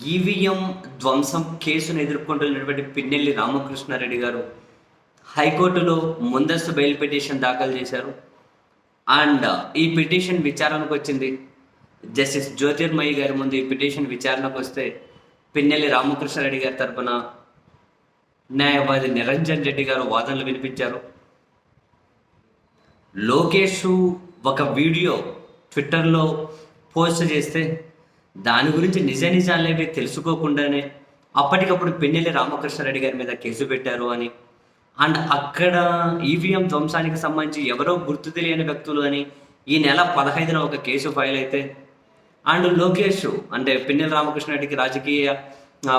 EVM ధ్వంసం కేసును ఎదుర్కొంటున్నటువంటి పిన్నెల్లి రామకృష్ణారెడ్డి గారు హైకోర్టులో ముందస్తు బెయిల్ పిటిషన్ దాఖలు చేశారు. అండ్ ఈ పిటిషన్ విచారణకు వచ్చింది. జస్టిస్ జ్యోతిర్మయి గారి ముందు ఈ పిటిషన్ విచారణకు వస్తే పిన్నెల్లి రామకృష్ణారెడ్డి గారి తరపున న్యాయవాది నిరంజన్ రెడ్డి గారు వాదనలు వినిపించారు. లోకేష్ ఒక వీడియో ట్విట్టర్లో పోస్ట్ చేస్తే దాని గురించి నిజ నిజాలేవి తెలుసుకోకుండానే అప్పటికప్పుడు పెన్నెల్లి రామకృష్ణారెడ్డి గారి మీద కేసు పెట్టారు అని. అండ్ అక్కడ ఈవీఎం ధ్వంసానికి సంబంధించి ఎవరో గుర్తు తెలియని వ్యక్తులు అని ఈ నెల పదహైదున ఒక కేసు ఫైల్ అయితే. అండ్ లోకేష్ అంటే పిన్నెల రామకృష్ణారెడ్డికి రాజకీయ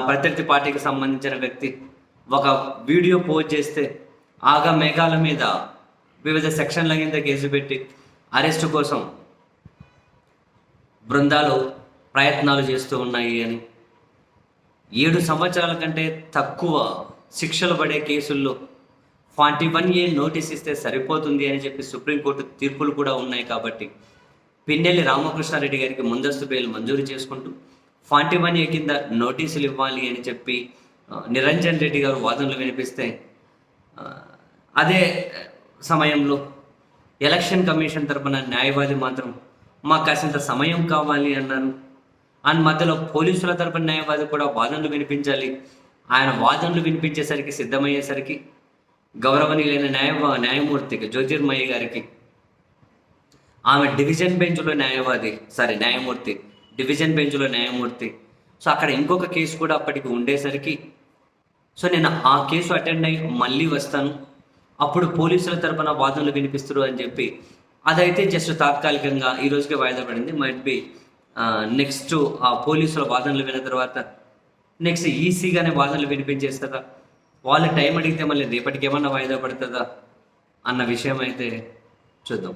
ప్రత్యర్థి పార్టీకి సంబంధించిన వ్యక్తి ఒక వీడియో పోస్ట్ చేస్తే ఆగా మేఘాల మీద వివిధ సెక్షన్ల కింద కేసు పెట్టి అరెస్టు కోసం బృందాలు ప్రయత్నాలు చేస్తూ ఉన్నాయి అని. ఏడు సంవత్సరాల కంటే తక్కువ శిక్షలు పడే కేసుల్లో ఫార్టీ వన్ ఏ నోటీస్ ఇస్తే సరిపోతుంది అని చెప్పి సుప్రీంకోర్టు తీర్పులు కూడా ఉన్నాయి కాబట్టి పిన్నెల్లి రామకృష్ణారెడ్డి గారికి ముందస్తు బెయిల్ మంజూరు చేసుకుంటూ ఫార్టీ వన్ ఏ కింద నోటీసులు ఇవ్వాలి అని చెప్పి నిరంజన్ రెడ్డి గారు వాదనలు వినిపిస్తే అదే సమయంలో ఎలక్షన్ కమిషన్ తరపున న్యాయవాది మాత్రం మాకు కాసింత సమయం కావాలి అన్నారు. అండ్ మధ్యలో పోలీసుల తరపున న్యాయవాది కూడా వాదనలు వినిపించాలి. ఆయన వాదనలు వినిపించేసరికి సిద్ధమయ్యేసరికి గౌరవనీయులైన న్యాయ న్యాయమూర్తికి జ్యోతిర్మయ్య గారికి ఆమె డివిజన్ బెంచ్లో న్యాయవాది సారీ న్యాయమూర్తి డివిజన్ బెంచ్లో న్యాయమూర్తి. సో అక్కడ ఇంకొక కేసు కూడా అప్పటికి ఉండేసరికి సో నేను ఆ కేసు అటెండ్ అయ్యి మళ్ళీ వస్తాను. అప్పుడు పోలీసుల తరపున వాదనలు వినిపిస్తారు అని చెప్పి అదైతే జస్ట్ తాత్కాలికంగా ఈ రోజుకే వాయిదా పడింది. మైట్ బి నెక్స్ట్ ఆ పోలీసుల వాదనలు విన్న తర్వాత నెక్స్ట్ ఈసీగానే వాదనలు వినిపించేస్తారా వాళ్ళు టైం అడిగితే మళ్ళీ రేపటికి ఏమన్నా వాయిదా పడుతుందా? అన్న విషయం అయితే చూద్దాం.